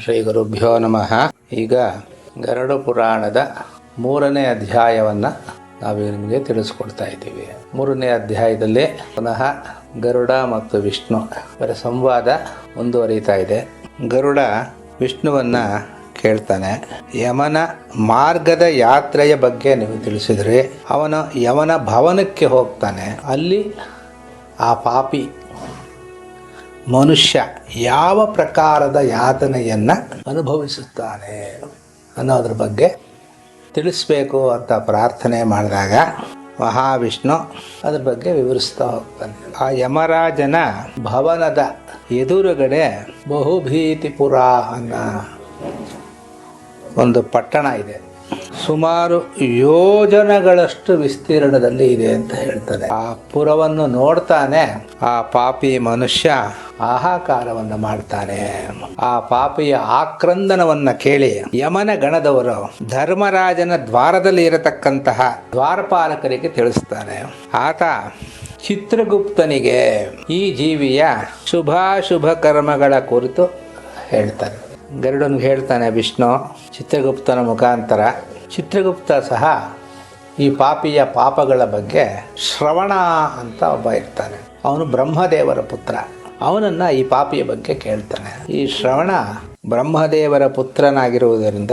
ಶ್ರೀ ಗುರುಭ್ಯೋ ನಮಃ. ಈಗ ಗರುಡ ಪುರಾಣದ ಮೂರನೇ ಅಧ್ಯಾಯವನ್ನು ನಾವು ನಿಮಗೆ ತಿಳಿಸ್ಕೊಡ್ತಾ ಇದ್ದೀವಿ. ಮೂರನೇ ಅಧ್ಯಾಯದಲ್ಲಿ ಪುನಃ ಗರುಡ ಮತ್ತು ವಿಷ್ಣು ಅವರ ಸಂವಾದ ಮುಂದುವರಿತಾ ಇದೆ. ಗರುಡ ವಿಷ್ಣುವನ್ನ ಕೇಳ್ತಾನೆ, ಯಮನ ಮಾರ್ಗದ ಯಾತ್ರೆಯ ಬಗ್ಗೆ ನೀವು ತಿಳಿಸಿದ್ರಿ. ಅವನು ಯಮನ ಭವನಕ್ಕೆ ಹೋಗ್ತಾನೆ. ಅಲ್ಲಿ ಆ ಪಾಪಿ ಮನುಷ್ಯ ಯಾವ ಪ್ರಕಾರದ ಯಾತನೆಯನ್ನು ಅನುಭವಿಸುತ್ತಾನೆ ಅನ್ನೋದ್ರ ಬಗ್ಗೆ ತಿಳಿಸ್ಬೇಕು ಅಂತ ಪ್ರಾರ್ಥನೆ ಮಾಡಿದಾಗ ಮಹಾವಿಷ್ಣು ಅದ್ರ ಬಗ್ಗೆ ವಿವರಿಸ್ತಾ ಹೋಗ್ತಾನೆ. ಆ ಯಮರಾಜನ ಭವನದ ಎದುರುಗಡೆ ಬಹುಭೀತಿಪುರ ಅನ್ನೋ ಒಂದು ಪಟ್ಟಣ ಇದೆ. ಸುಮಾರು ಯೋಜನೆಗಳಷ್ಟು ವಿಸ್ತೀರ್ಣದಲ್ಲಿ ಇದೆ ಅಂತ ಹೇಳ್ತಾರೆ ಆ ಪುರವನ್ನು ನೋಡ್ತಾನೆ, ಆ ಪಾಪಿ ಮನುಷ್ಯ ಆಹಾಕಾರವನ್ನು ಮಾಡ್ತಾನೆ. ಆ ಪಾಪಿಯ ಆಕ್ರಂದನವನ್ನ ಕೇಳಿ ಯಮನ ಗಣದವರು ಧರ್ಮರಾಜನ ದ್ವಾರದಲ್ಲಿ ಇರತಕ್ಕಂತಹ ದ್ವಾರಪಾಲಕರಿಗೆ ತಿಳಿಸ್ತಾನೆ ಆತ ಚಿತ್ರಗುಪ್ತನಿಗೆ ಈ ಜೀವಿಯ ಶುಭಾಶುಭ ಕರ್ಮಗಳ ಕುರಿತು ಹೇಳ್ತಾನೆ. ಗರುಡನ್ಗೆ ಹೇಳ್ತಾನೆ, ವಿಷ್ಣು, ಚಿತ್ರಗುಪ್ತನ ಮುಖಾಂತರ ಚಿತ್ರಗುಪ್ತ ಸಹ ಈ ಪಾಪಿಯ ಪಾಪಗಳ ಬಗ್ಗೆ ಶ್ರವಣ ಅಂತ ಒಬ್ಬ ಇರ್ತಾನೆ. ಅವನು ಬ್ರಹ್ಮದೇವರ ಪುತ್ರ. ಅವನನ್ನು ಈ ಪಾಪಿಯ ಬಗ್ಗೆ ಕೇಳ್ತಾನೆ. ಈ ಶ್ರವಣ ಬ್ರಹ್ಮದೇವರ ಪುತ್ರನಾಗಿರುವುದರಿಂದ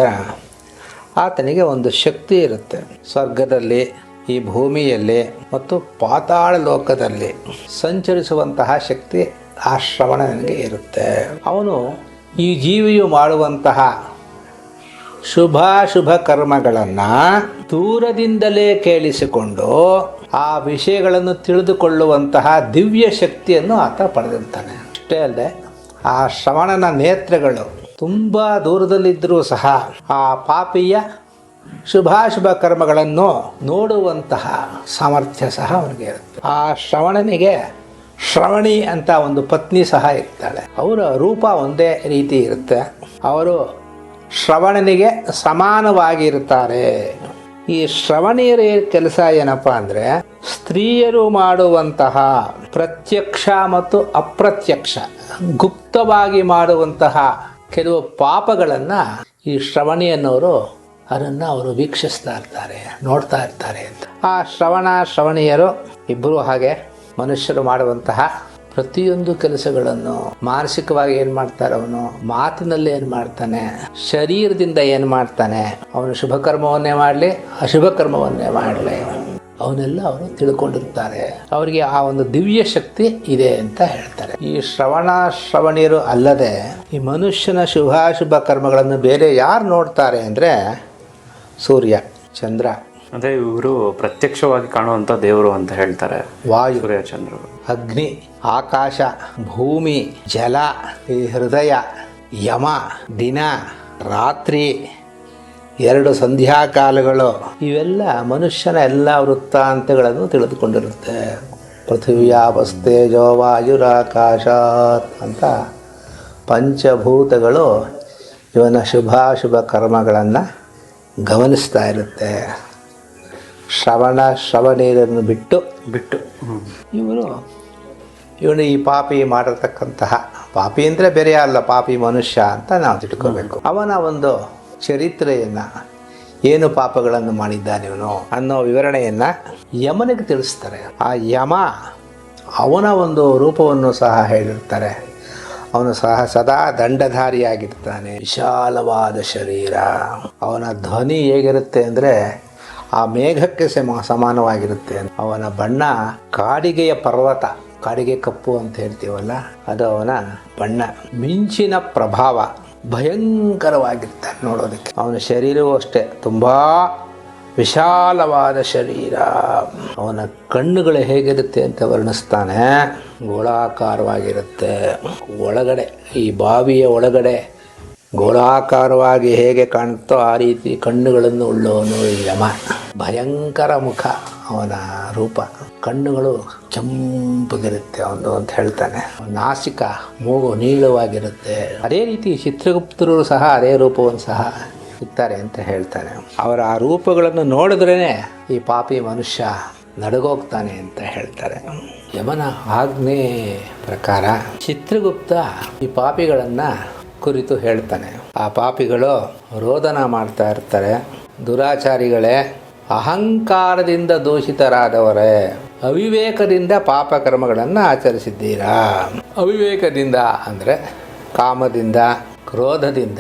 ಆತನಿಗೆ ಒಂದು ಶಕ್ತಿ ಇರುತ್ತೆ. ಸ್ವರ್ಗದಲ್ಲಿ, ಈ ಭೂಮಿಯಲ್ಲಿ ಮತ್ತು ಪಾತಾಳ ಲೋಕದಲ್ಲಿ ಸಂಚರಿಸುವಂತಹ ಶಕ್ತಿ ಆ ಶ್ರವಣನಿಗೆ ಇರುತ್ತೆ. ಅವನು ಈ ಜೀವಿಯು ಮಾಡುವಂತಹ ಶುಭಾಶುಭ ಕರ್ಮಗಳನ್ನು ದೂರದಿಂದಲೇ ಕೇಳಿಸಿಕೊಂಡು ಆ ವಿಷಯಗಳನ್ನು ತಿಳಿದುಕೊಳ್ಳುವಂತಹ ದಿವ್ಯ ಶಕ್ತಿಯನ್ನು ಆತ ಪಡೆದಿರ್ತಾನೆ ಅಷ್ಟೇ ಅಲ್ಲದೆ ಆ ಶ್ರವಣನ ನೇತ್ರಗಳು ತುಂಬ ದೂರದಲ್ಲಿದ್ದರೂ ಸಹ ಆ ಪಾಪಿಯ ಶುಭಾಶುಭ ಕರ್ಮಗಳನ್ನು ನೋಡುವಂತಹ ಸಾಮರ್ಥ್ಯ ಸಹ ಅವನಿಗೆ ಇರುತ್ತೆ. ಆ ಶ್ರವಣನಿಗೆ ಶ್ರವಣಿ ಅಂತ ಒಂದು ಪತ್ನಿ ಸಹ ಇರ್ತಾಳೆ. ಅವರ ರೂಪ ಒಂದೇ ರೀತಿ ಇರುತ್ತೆ. ಅವರು ಶ್ರವಣನಿಗೆ ಸಮಾನವಾಗಿರ್ತಾರೆ ಈ ಶ್ರವಣಿಯರ ಕೆಲಸ ಏನಪ್ಪ ಅಂದರೆ, ಸ್ತ್ರೀಯರು ಮಾಡುವಂತಹ ಪ್ರತ್ಯಕ್ಷ ಮತ್ತು ಅಪ್ರತ್ಯಕ್ಷ, ಗುಪ್ತವಾಗಿ ಮಾಡುವಂತಹ ಕೆಲವು ಪಾಪಗಳನ್ನು ಈ ಶ್ರವಣಿಯನ್ನವರು ಅದನ್ನು ಅವರು ವೀಕ್ಷಿಸ್ತಾ ಇರ್ತಾರೆ, ನೋಡ್ತಾ ಇರ್ತಾರೆ ಅಂತ. ಆ ಶ್ರವಣ ಶ್ರವಣಿಯರು ಇಬ್ಬರೂ ಹಾಗೆ ಮನುಷ್ಯರು ಮಾಡುವಂತಹ ಪ್ರತಿಯೊಂದು ಕೆಲಸಗಳನ್ನು ಮಾನಸಿಕವಾಗಿ ಏನು ಮಾಡ್ತಾರೆ ಅವನು? ಮಾತಿನಲ್ಲಿ ಏನು ಮಾಡ್ತಾನೆ? ಶರೀರದಿಂದ ಏನು ಮಾಡ್ತಾನೆ? ಅವನು ಶುಭ ಕರ್ಮವನ್ನೇ ಮಾಡಲಿ, ಅಶುಭ ಕರ್ಮವನ್ನೇ ಮಾಡಲಿ. ಅವನ್ನೆಲ್ಲ ಅವರು ತಿಳ್ಕೊಂಡಿರ್ತಾರೆ. ಅವರಿಗೆ ಆ ಒಂದು ದಿವ್ಯ ಶಕ್ತಿ ಇದೆ ಅಂತ ಹೇಳ್ತಾರೆ. ಈ ಶ್ರವಣ ಶ್ರವಣಿಯರು ಅಲ್ಲದೆ ಈ ಮನುಷ್ಯನ ಶುಭಾಶುಭ ಕರ್ಮಗಳನ್ನು ಬೇರೆ ಯಾರು ನೋಡ್ತಾರೆ ಅಂದರೆ ಸೂರ್ಯ, ಚಂದ್ರ. ಅದೇ ಇವರು ಪ್ರತ್ಯಕ್ಷವಾಗಿ ಕಾಣುವಂತ ದೇವರು ಅಂತ ಹೇಳ್ತಾರೆ. ವಾಯು ಸೂರ್ಯ ಚಂದ್ರರು ಅಗ್ನಿ ಆಕಾಶ ಭೂಮಿ ಜಲ ಈ ಹೃದಯ ಯಮ ದಿನ ರಾತ್ರಿ ಎರಡು ಸಂಧ್ಯಾಕಾಲಗಳು ಇವೆಲ್ಲ ಮನುಷ್ಯನ ಎಲ್ಲ ವೃತ್ತಾಂತಗಳನ್ನು ತಿಳಿದುಕೊಂಡಿರುತ್ತೆ. ಪೃಥ್ವಿಯಾಪಸ್ತೇಜೋ ವಾಯುರಾಕಾಶಾತ್ ಅಂತ ಪಂಚಭೂತಗಳು ಇವನ ಶುಭಾಶುಭ ಕರ್ಮಗಳನ್ನು ಗಮನಿಸ್ತಾ ಇರುತ್ತೆ. ಶ್ರವಣ ಶ್ರವಣೀರನ್ನು ಬಿಟ್ಟು ಬಿಟ್ಟು ಇವನು ಇವರು ಇವನು ಈ ಪಾಪಿ ಮಾಡಿರ್ತಕ್ಕಂತಹ ಪಾಪಿ ಅಂದರೆ ಬೇರೆ ಅಲ್ಲ ಪಾಪಿ ಮನುಷ್ಯ ಅಂತ ನಾವು ತಿಳ್ಕೋಬೇಕು. ಅವನ ಒಂದು ಚರಿತ್ರೆಯನ್ನು ಏನು ಪಾಪಗಳನ್ನು ಮಾಡಿದ್ದಾನೆ ಇವನು ಅನ್ನೋ ವಿವರಣೆಯನ್ನು ಯಮನಿಗೆ ತಿಳಿಸ್ತಾರೆ. ಆ ಯಮ ಅವನ ಒಂದು ರೂಪವನ್ನು ಸಹ ಹೇಳಿರ್ತಾರೆ. ಅವನು ಸಹ ಸದಾ ದಂಡಧಾರಿಯಾಗಿರ್ತಾನೆ. ವಿಶಾಲವಾದ ಶರೀರ. ಅವನ ಧ್ವನಿ ಹೇಗಿರುತ್ತೆ ಅಂದರೆ ಆ ಮೇಘಕ್ಕೆ ಸಮ ಸಮಾನವಾಗಿರುತ್ತೆ ಅವನ ಬಣ್ಣ ಕಾಡಿಗೆಯ ಪರ್ವತ, ಕಾಡಿಗೆ ಕಪ್ಪು ಅಂತ ಹೇಳ್ತೀವಲ್ಲ, ಅದು ಅವನ ಬಣ್ಣ. ಮಿಂಚಿನ ಪ್ರಭಾವ ಭಯಂಕರವಾಗಿರ್ತಾನೆ ನೋಡೋದಕ್ಕೆ. ಅವನ ಶರೀರವೂ ಅಷ್ಟೇ, ತುಂಬ ವಿಶಾಲವಾದ ಶರೀರ. ಅವನ ಕಣ್ಣುಗಳು ಹೇಗಿರುತ್ತೆ ಅಂತ ವರ್ಣಿಸ್ತಾನೆ. ಗೋಳಾಕಾರವಾಗಿರುತ್ತೆ. ಒಳಗಡೆ, ಈ ಬಾವಿಯ ಒಳಗಡೆ ಗೋಳಾಕಾರವಾಗಿ ಹೇಗೆ ಕಾಣುತ್ತೋ ಆ ರೀತಿ ಕಣ್ಣುಗಳನ್ನು ಉಳ್ಳವನು ಯಮ. ಭಯಂಕರ ಮುಖ ಅವನ ರೂಪ. ಕಣ್ಣುಗಳು ಕೆಂಪಗಿರುತ್ತೆ ಅವನು ಅಂತ ಹೇಳ್ತಾನೆ. ನಾಸಿಕ ಮೂಗು ನೀಳವಾಗಿರುತ್ತೆ. ಅದೇ ರೀತಿ ಚಿತ್ರಗುಪ್ತರು ಸಹ ಅದೇ ರೂಪವನ್ನು ಸಹ ಇರ್ತಾರೆ ಅಂತ ಹೇಳ್ತಾನೆ. ಅವರ ಆ ರೂಪಗಳನ್ನು ನೋಡಿದ್ರೇ ಈ ಪಾಪಿ ಮನುಷ್ಯ ನಡಗೋಗ್ತಾನೆ ಅಂತ ಹೇಳ್ತಾರೆ. ಯಮನ ಆಜ್ಞೆ ಪ್ರಕಾರ ಚಿತ್ರಗುಪ್ತ ಈ ಪಾಪಿಗಳನ್ನು ಕುರಿತು ಹೇಳ್ತಾನೆ. ಆ ಪಾಪಿಗಳು ರೋದನ ಮಾಡ್ತಾ ಇರ್ತಾರೆ. ದುರಾಚಾರಿಗಳೇ, ಅಹಂಕಾರದಿಂದ ದೂಷಿತರಾದವರೇ, ಅವಿವೇಕದಿಂದ ಪಾಪಕರ್ಮಗಳನ್ನು ಆಚರಿಸಿದ್ದೀರಾ? ಅವಿವೇಕದಿಂದ ಅಂದರೆ ಕಾಮದಿಂದ, ಕ್ರೋಧದಿಂದ,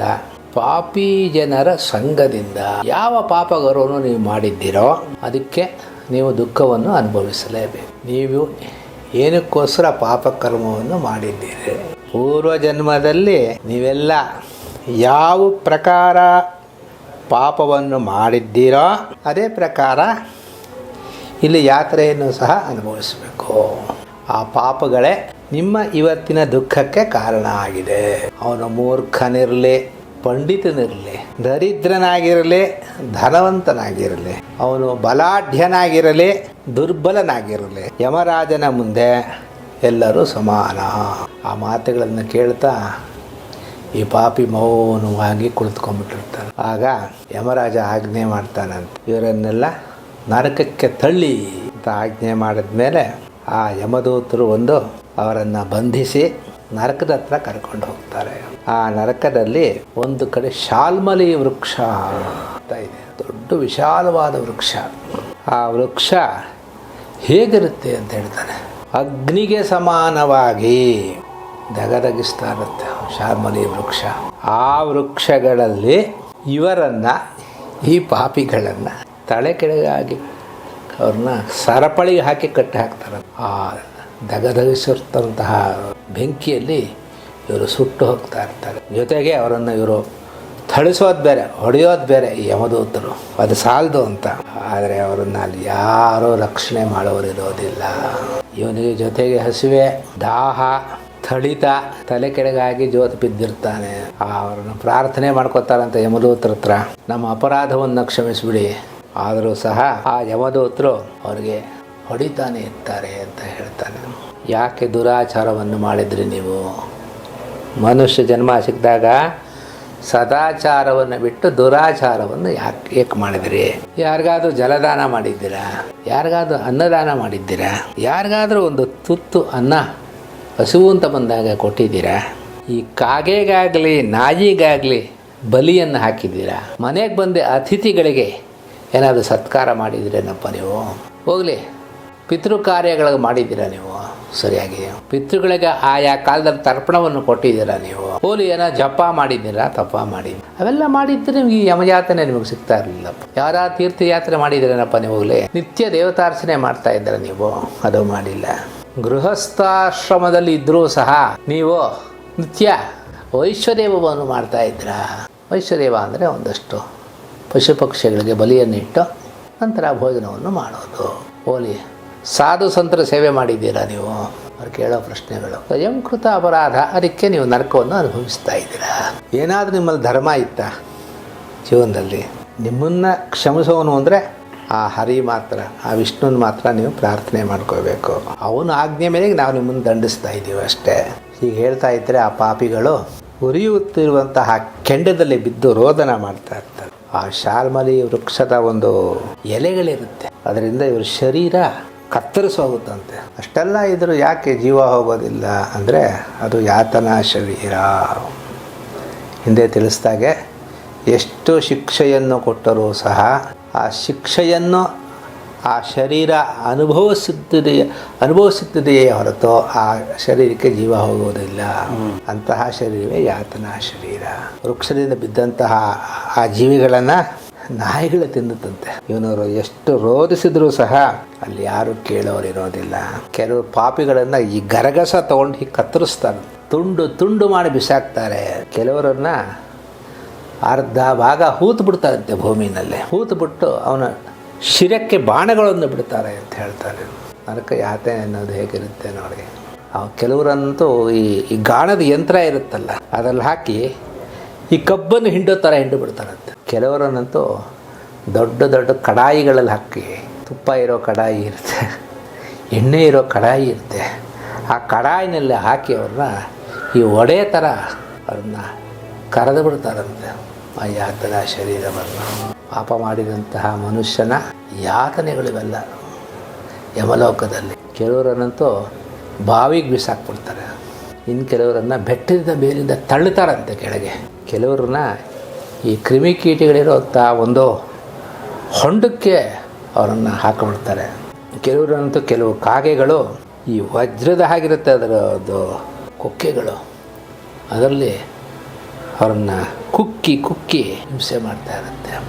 ಪಾಪಿ ಜನರ ಸಂಘದಿಂದ. ಯಾವ ಪಾಪಗರವನ್ನು ನೀವು ಮಾಡಿದ್ದೀರೋ ಅದಕ್ಕೆ ನೀವು ದುಃಖವನ್ನು ಅನುಭವಿಸಲೇಬೇಕು. ನೀವು ಏನಕ್ಕೋಸ್ಕರ ಪಾಪಕರ್ಮವನ್ನು ಮಾಡಿದ್ದೀರಿ? ಪೂರ್ವ ಜನ್ಮದಲ್ಲಿ ನೀವೆಲ್ಲ ಯಾವ ಪ್ರಕಾರ ಪಾಪವನ್ನು ಮಾಡಿದ್ದೀರೋ ಅದೇ ಪ್ರಕಾರ ಇಲ್ಲಿ ಯಾತ್ರೆಯನ್ನು ಸಹ ಅನುಭವಿಸಬೇಕು. ಆ ಪಾಪಗಳೇ ನಿಮ್ಮ ಇವತ್ತಿನ ದುಃಖಕ್ಕೆ ಕಾರಣ ಆಗಿದೆ. ಅವನು ಮೂರ್ಖನಿರಲಿ, ಪಂಡಿತನಿರಲಿ, ದರಿದ್ರನಾಗಿರಲಿ, ಧನವಂತನಾಗಿರಲಿ, ಅವನು ಬಲಾಢ್ಯನಾಗಿರಲಿ, ದುರ್ಬಲನಾಗಿರಲಿ, ಯಮರಾಜನ ಮುಂದೆ ಎಲ್ಲರೂ ಸಮಾನ. ಆ ಮಾತುಗಳನ್ನು ಕೇಳ್ತಾ ಈ ಪಾಪಿ ಮೌನವಾಗಿ ಕುಳಿತುಕೊಂಡ್ಬಿಟ್ಟಿರ್ತಾರೆ ಆಗ ಯಮರಾಜ ಆಜ್ಞೆ ಮಾಡ್ತಾನಂತ. ಇವರನ್ನೆಲ್ಲ ನರಕಕ್ಕೆ ತಳ್ಳಿ ಅಂತ ಆಜ್ಞೆ ಮಾಡಿದ್ಮೇಲೆ ಆ ಯಮದೂತರು ಒಂದು ಅವರನ್ನು ಬಂಧಿಸಿ ನರಕದ ಹತ್ರ ಕರ್ಕೊಂಡು ಹೋಗ್ತಾರೆ. ಆ ನರಕದಲ್ಲಿ ಒಂದು ಕಡೆ ಶಾಲ್ಮಲಿ ವೃಕ್ಷ ಅಂತ ಇದೆ. ದೊಡ್ಡ ವಿಶಾಲವಾದ ವೃಕ್ಷ. ಆ ವೃಕ್ಷ ಹೇಗಿರುತ್ತೆ ಅಂತ ಹೇಳ್ತಾನೆ. ಅಗ್ನಿಗೆ ಸಮಾನವಾಗಿ ದಗದಗಿಸ್ತಾ ಇರುತ್ತೆ ಶಾರ್ಮಲಿ ವೃಕ್ಷ. ಆ ವೃಕ್ಷಗಳಲ್ಲಿ ಇವರನ್ನು, ಈ ಪಾಪಿಗಳನ್ನು ತಲೆ ಕೆಳಗಾಗಿ ಅವ್ರನ್ನ ಸರಪಳಿಗೆ ಹಾಕಿ ಕಟ್ಟಿ ಹಾಕ್ತಾರೆ. ಆ ದಗದಗಿಸಿರ್ತಂತಹ ಬೆಂಕಿಯಲ್ಲಿ ಇವರು ಸುಟ್ಟು ಹೋಗ್ತಾ ಇರ್ತಾರೆ. ಜೊತೆಗೆ ಅವರನ್ನು ಇವರು ಥಳಿಸೋದು ಬೇರೆ, ಹೊಡೆಯೋದು ಬೇರೆ ಯಮದೂತರು. ಅದು ಸಾಲದು ಅಂತ. ಆದರೆ ಅವರನ್ನು ಅಲ್ಲಿ ಯಾರೂ ರಕ್ಷಣೆ ಮಾಡೋರು ಇರೋದಿಲ್ಲ ಇವನಿಗೆ ಜೊತೆಗೆ ಹಸಿವೆ, ದಾಹ, ಥಳಿತ, ತಲೆ ಕೆಳಗಾಗಿ ಜೋತು ಬಿದ್ದಿರ್ತಾನೆ. ಅವರನ್ನು ಪ್ರಾರ್ಥನೆ ಮಾಡ್ಕೋತಾರಂತ ಯಮದೂತರ ಹತ್ರ. ನಮ್ಮ ಅಪರಾಧವನ್ನು ಕ್ಷಮಿಸಿಬಿಡಿ. ಆದರೂ ಸಹ ಆ ಯಮದೂತರು ಅವ್ರಿಗೆ ಹೊಡಿತಾನೆ ಇರ್ತಾರೆ ಅಂತ ಹೇಳ್ತಾನೆ. ಯಾಕೆ ದುರಾಚಾರವನ್ನು ಮಾಡಿದ್ರಿ ನೀವು? ಮನುಷ್ಯ ಜನ್ಮ ಸಿಕ್ಕಿದಾಗ ಸದಾಚಾರವನ್ನು ಬಿಟ್ಟು ದುರಾಚಾರವನ್ನು ಯಾಕೆ ಏಕೆ ಮಾಡಿದ್ರಿ? ಯಾರಿಗಾದ್ರೂ ಜಲದಾನ ಮಾಡಿದ್ದೀರಾ? ಯಾರಿಗಾದ್ರೂ ಅನ್ನದಾನ ಮಾಡಿದ್ದೀರಾ? ಯಾರಿಗಾದ್ರೂ ಒಂದು ತುತ್ತು ಅನ್ನ ಹಸುವು ಅಂತ ಬಂದಾಗ ಕೊಟ್ಟಿದ್ದೀರಾ? ಈ ಕಾಗೆಗಾಗಲಿ, ನಾಯಿಗಾಗಲಿ ಬಲಿಯನ್ನು ಹಾಕಿದ್ದೀರಾ? ಮನೆಗೆ ಬಂದ ಅತಿಥಿಗಳಿಗೆ ಏನಾದರೂ ಸತ್ಕಾರ ಮಾಡಿದ್ದೀರೇನಪ್ಪ ನೀವು? ಹೋಗಲಿ, ಪಿತೃ ಕಾರ್ಯಗಳಿಗೆ ಮಾಡಿದ್ದೀರಾ ನೀವು? ಸರಿಯಾಗಿ ಪಿತೃಗಳಿಗೆ ಆಯಾ ಕಾಲದಲ್ಲಿ ತರ್ಪಣವನ್ನು ಕೊಟ್ಟಿದ್ದೀರಾ ನೀವು? ಹೋಲಿ ಏನೋ ಜಪ ಮಾಡಿದ್ದೀರಾ, ತಪ ಮಾಡಿ ಅವೆಲ್ಲ ಮಾಡಿದ್ರೆ ನಿಮ್ಗೆ ಯಮಯಾತನೆ ನಿಮಗೆ ಸಿಗ್ತಾ ಇರಲಿಲ್ಲ. ಯಾರ ತೀರ್ಥಯಾತ್ರೆ ಮಾಡಿದ್ದೀರೇನಪ್ಪ ನೀವು ಹೋಗ್ಲಿ ನಿತ್ಯ ದೇವತಾರ್ಚನೆ ಮಾಡ್ತಾ ಇದ್ದೀರ ನೀವು? ಅದು ಮಾಡಿಲ್ಲ. ಗೃಹಸ್ಥಾಶ್ರಮದಲ್ಲಿ ಇದ್ರೂ ಸಹ ನೀವು ನಿತ್ಯ ವೈಶ್ವದೇವವನ್ನು ಮಾಡ್ತಾ ಇದ್ರ ವೈಶ್ವದೇವ ಅಂದರೆ ಒಂದಷ್ಟು ಪಶು ಪಕ್ಷಿಗಳಿಗೆ ಬಲಿಯನ್ನಿಟ್ಟು ನಂತರ ಭೋಜನವನ್ನು ಮಾಡೋದು. ಹೋಲಿ. ಸಾಧು ಸಂತರ ಸೇವೆ ಮಾಡಿದ್ದೀರಾ ನೀವು? ಅವ್ರು ಕೇಳೋ ಪ್ರಶ್ನೆಗಳು. ಸ್ವಯಂಕೃತ ಅಪರಾಧ, ಅದಕ್ಕೆ ನೀವು ನರಕವನ್ನು ಅನುಭವಿಸ್ತಾ ಇದ್ದೀರಾ? ಏನಾದರೂ ನಿಮ್ಮಲ್ಲಿ ಧರ್ಮ ಇತ್ತಾ ಜೀವನದಲ್ಲಿ? ನಿಮ್ಮನ್ನು ಕ್ಷಮಿಸೋನು ಅಂದರೆ ಆ ಹರಿ ಮಾತ್ರ, ಆ ವಿಷ್ಣುನ ಮಾತ್ರ ನೀವು ಪ್ರಾರ್ಥನೆ ಮಾಡ್ಕೋಬೇಕು ಅವನು ಆಜ್ಞೆ ಮೇಲೆ ನಾವು ನಿಮ್ಮನ್ನು ದಂಡಿಸ್ತಾ ಇದ್ದೀವಿ ಅಷ್ಟೇ. ಹೀಗೆ ಹೇಳ್ತಾ ಇದ್ದರೆ ಆ ಪಾಪಿಗಳು ಉರಿಯುತ್ತಿರುವಂತಹ ಕೆಂಡದಲ್ಲಿ ಬಿದ್ದು ರೋದನ ಮಾಡ್ತಾ ಇರ್ತಾರೆ. ಆ ಶಾಲ್ಮಲಿ ವೃಕ್ಷದ ಒಂದು ಎಲೆಗಳಿರುತ್ತೆ. ಅದರಿಂದ ಇವ್ರ ಶರೀರ ಕತ್ತರಿಸೋಗುತ್ತಂತೆ ಅಷ್ಟೆಲ್ಲ ಇದ್ರೂ ಯಾಕೆ ಜೀವ ಹೋಗೋದಿಲ್ಲ ಅಂದರೆ ಅದು ಯಾತನಾ ಶರೀರ. ಹಿಂದೆ ತಿಳಿಸ್ದಾಗೆ ಎಷ್ಟು ಶಿಕ್ಷೆಯನ್ನು ಕೊಟ್ಟರೂ ಸಹ ಆ ಶಿಕ್ಷೆಯನ್ನು ಆ ಶರೀರ ಅನುಭವಿಸುತ್ತಿದೆಯೇ ಅನುಭವಿಸುತ್ತಿದೆಯೇ ಹೊರತು ಆ ಶರೀರಕ್ಕೆ ಜೀವ ಹೋಗುವುದಿಲ್ಲ. ಅಂತಹ ಶರೀರವೇ ಯಾತನಾ ಶರೀರ. ವೃಕ್ಷದಿಂದ ಬಿದ್ದಂತಹ ಆ ಜೀವಿಗಳನ್ನು ನಾಯಿಗಳು ತಿನ್ನುತ್ತಂತೆ. ಇವನವರು ಎಷ್ಟು ರೋಧಿಸಿದ್ರು ಸಹ ಅಲ್ಲಿ ಯಾರು ಕೇಳೋರು ಇರೋದಿಲ್ಲ. ಕೆಲವು ಪಾಪಿಗಳನ್ನು ಈ ಗರಗಸ ತಗೊಂಡು ಹೀಗೆ ಕತ್ತರಿಸ್ತಾರೆ. ತುಂಡು ತುಂಡು ಮಾಡಿ ಬಿಸಾಕ್ತಾರೆ. ಕೆಲವರನ್ನ ಅರ್ಧ ಭಾಗ ಹೂತು ಬಿಡ್ತಾರಂತೆ ಭೂಮಿನಲ್ಲಿ. ಹೂತು ಬಿಟ್ಟು ಅವನ ಶಿರಕ್ಕೆ ಬಾಣಗಳನ್ನು ಬಿಡ್ತಾರೆ ಅಂತ ಹೇಳ್ತಾರೆ. ನರಕ ಯಾತೆ ಅನ್ನೋದು ಹೇಗಿರುತ್ತೆ ನೋಡಿ. ಕೆಲವರಂತೂ ಈ ಈ ಗಾಣದ ಯಂತ್ರ ಇರುತ್ತಲ್ಲ, ಅದ್ರಲ್ಲಿ ಹಾಕಿ ಈ ಕಬ್ಬನ್ನು ಹಿಂಡೋ ಥರ ಹಿಂಡು ಬಿಡ್ತಾರಂತೆ. ಕೆಲವರನ್ನಂತೂ ದೊಡ್ಡ ದೊಡ್ಡ ಕಡಾಯಿಗಳಲ್ಲಿ ಹಾಕಿ ತುಪ್ಪ ಇರೋ ಕಡಾಯಿ ಇರುತ್ತೆ, ಎಣ್ಣೆ ಇರೋ ಕಡಾಯಿ ಇರುತ್ತೆ. ಆ ಕಡಾಯಿನಲ್ಲಿ ಹಾಕಿ ಅವ್ರನ್ನ ಈ ಒಡೆ ಥರ ಅವ್ರನ್ನ ಕರೆದು ಬಿಡ್ತಾರಂತೆ. ಆ ಯಾತನ ಶರೀರವನ್ನು. ಪಾಪ ಮಾಡಿದಂತಹ ಮನುಷ್ಯನ ಯಾತನೆಗಳಿವೆಲ್ಲ ಯಮಲೋಕದಲ್ಲಿ. ಕೆಲವರನ್ನಂತೂ ಬಾವಿಗೆ ಬಿಸಾಕ್ಬಿಡ್ತಾರೆ. ಇನ್ನು ಕೆಲವರನ್ನು ಬೆಟ್ಟದ ಮೇಲಿಂದ ತಳ್ಳುತ್ತಾರಂತೆ ಕೆಳಗೆ. ಕೆಲವ್ರನ್ನ ಈ ಕ್ರಿಮಿಕೀಟಗಳಿರುವಂಥ ಒಂದು ಹೊಂಡಕ್ಕೆ ಅವರನ್ನು ಹಾಕಿಬಿಡ್ತಾರೆ. ಕೆಲವರಂತೂ ಕೆಲವು ಕಾಗೆಗಳು ಈ ವಜ್ರದ ಹಾಗಿರುತ್ತೆ ಅದರದ್ದು ಕೊಕ್ಕೆಗಳು. ಅದರಲ್ಲಿ ಅವರನ್ನು ಕುಕ್ಕಿ ಕುಕ್ಕಿ ಹಿಂಸೆ ಮಾಡ್ತಾ ಇರುತ್ತೆ.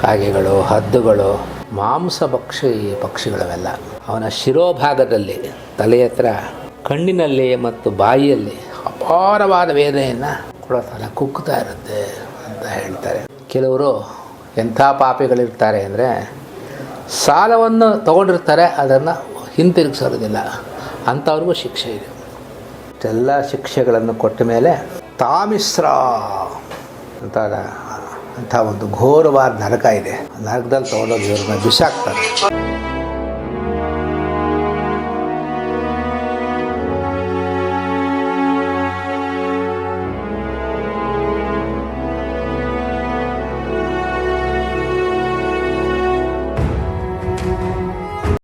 ಕಾಗೆಗಳು, ಹದ್ದುಗಳು, ಮಾಂಸ ಪಕ್ಷಿ ಪಕ್ಷಿಗಳವೆಲ್ಲ. ಅವನ ಶಿರೋಭಾಗದಲ್ಲಿ, ತಲೆ ಹತ್ರ, ಕಣ್ಣಿನಲ್ಲಿ ಮತ್ತು ಬಾಯಿಯಲ್ಲಿ ಅಪಾರವಾದ ವೇದನೆಯನ್ನು ಕೊಡೋತಲ್ಲ ಕುಕ್ಕುತ್ತಾ ಇರುತ್ತೆ. ಅಂತ ಹೇಳ್ತಾರೆ. ಕೆಲವರು ಎಂಥ ಪಾಪಿಗಳಿರ್ತಾರೆ ಅಂದರೆ ಸಾಲವನ್ನು ತಗೊಂಡಿರ್ತಾರೆ, ಅದನ್ನು ಹಿಂತಿರುಗಿಸೋದಿಲ್ಲ. ಅಂಥವ್ರಿಗೂ ಶಿಕ್ಷೆ ಇದೆ. ಎಲ್ಲ ಶಿಕ್ಷೆಗಳನ್ನು ಕೊಟ್ಟ ಮೇಲೆ ತಾಮಿಸ್ರ ಅಂತ ಅಂಥ ಒಂದು ಘೋರವಾದ ನರಕ ಇದೆ. ನರಕದಲ್ಲಿ ತಗೊಂಡೋಗಿ ಇವ್ರನ್ನ ಬಿಸಾಕ್ತಾರೆ.